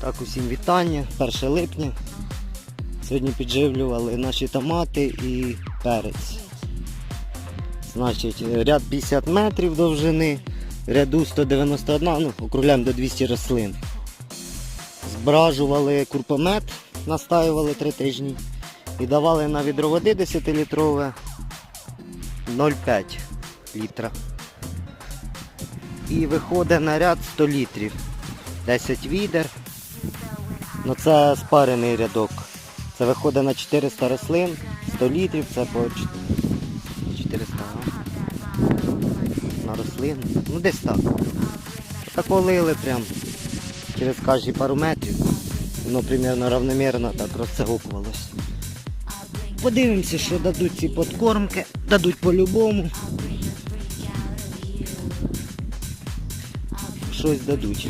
Так, усім вітання, 1 липня. Сьогодні підживлювали наші томати і перець. Значить, ряд 50 метрів довжини, ряду 191, ну, округляємо до 200 рослин. Збражували курпомет, настаювали 3 тижні і давали на відро води 10-літрове 0,5 літра. І виходить на ряд 100 літрів. 10 відер. Ну це спарений рядок. Це виходить на 400 рослин, 100 літрів, це по 400 а? на рослину. Ну десь так. Так лили прям через кожні пару метрів. Воно примерно равномірно так розцегукувалось. Подивимося, що дадуть ці подкормки. Дадуть по-любому. Щось дадуть.